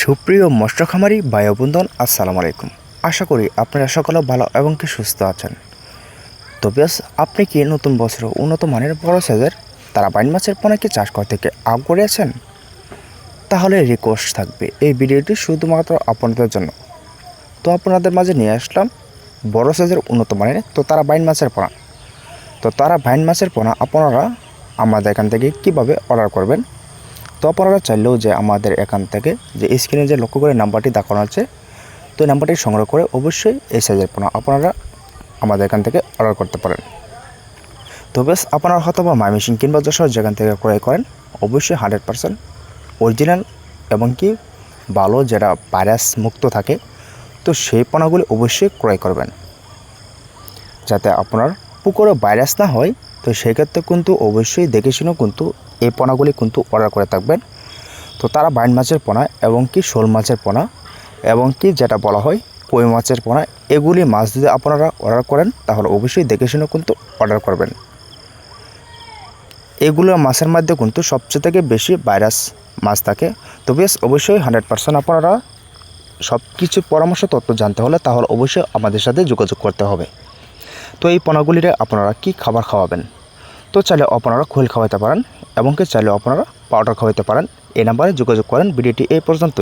সুপ্রিয় মৎস্য খামারি বন্ধুগণ আসসালামু আলাইকুম। আশা করি আপনারা সকলে ভালো এবং কি সুস্থ আছেন। তো বেশ, আপনি কি নতুন বছর উন্নত মানের বড় সাইজের তারা বাইন মাছের পোনাকে চাষ করতে থেকে আগ্রহী আছেন? তাহলে রিকোয়েস্ট থাকবে এই ভিডিওটি শুধুমাত্র আপনাদের জন্য। তো আপনাদের মাঝে নিয়ে আসলাম বড় সাইজের উন্নত মানের তো তারা বাইন মাছের পোনা। তো তারা বাইন মাছের পোনা আপনারা আমাদের এখান থেকে কীভাবে অর্ডার করবেন? তো আপনারা চাইলেও যে আমাদের এখান থেকে যে স্ক্রিনে যে লক্ষ্য করে নাম্বারটি দেখানো আছে, তো নাম্বারটি সংগ্রহ করে অবশ্যই এই সাইজের পোনা আপনারা আমাদের এখান থেকে অর্ডার করতে পারেন। তো বেশ, আপনারা হয়তো বা মাইমেশিন কিংবা যশোর যেখান থেকে ক্রয় করেন, অবশ্যই হান্ড্রেড পার্সেন্ট অরিজিনাল এবং কি ভালো যেটা ভাইরাস মুক্ত থাকে, তো সেই পোনাগুলি অবশ্যই ক্রয় করবেন। যাতে আপনার পুকুরে ভাইরাস না হয় তো সেক্ষেত্রে কিন্তু অবশ্যই দেখে শুনে কিন্তু এই পোনাগুলি কিন্তু অর্ডার করে থাকবেন। তো তারা বাইন মাছের পোনা এবং কি শোল মাছের পোনা এবং কি যেটা বলা হয় কই মাছের পোনা, এগুলি মাছ যদি আপনারা অর্ডার করেন, তাহলে অবশ্যই দেখে শুনে কিন্তু অর্ডার করবেন। এগুলো মাছের মধ্যে কিন্তু সবচেয়ে থেকে বেশি ভাইরাস মাছ থাকে। তো বেশ, অবশ্যই হান্ড্রেড পার্সেন্ট আপনারা সব কিছু পরামর্শ তথ্য জানতে হলে তাহলে অবশ্যই আমাদের সাথে যোগাযোগ করতে হবে। তো এই পোনাগুলিরে আপনারা কি খাবার খাওয়াবেন? তো চাইলে আপনারা খোল খাওয়াতে পারেন এবং কি চাইলে আপনারা পাউডার খাওয়াতে পারেন। এই নাম্বারে যোগাযোগ করেন, ভিডিওটি এই পর্যন্ত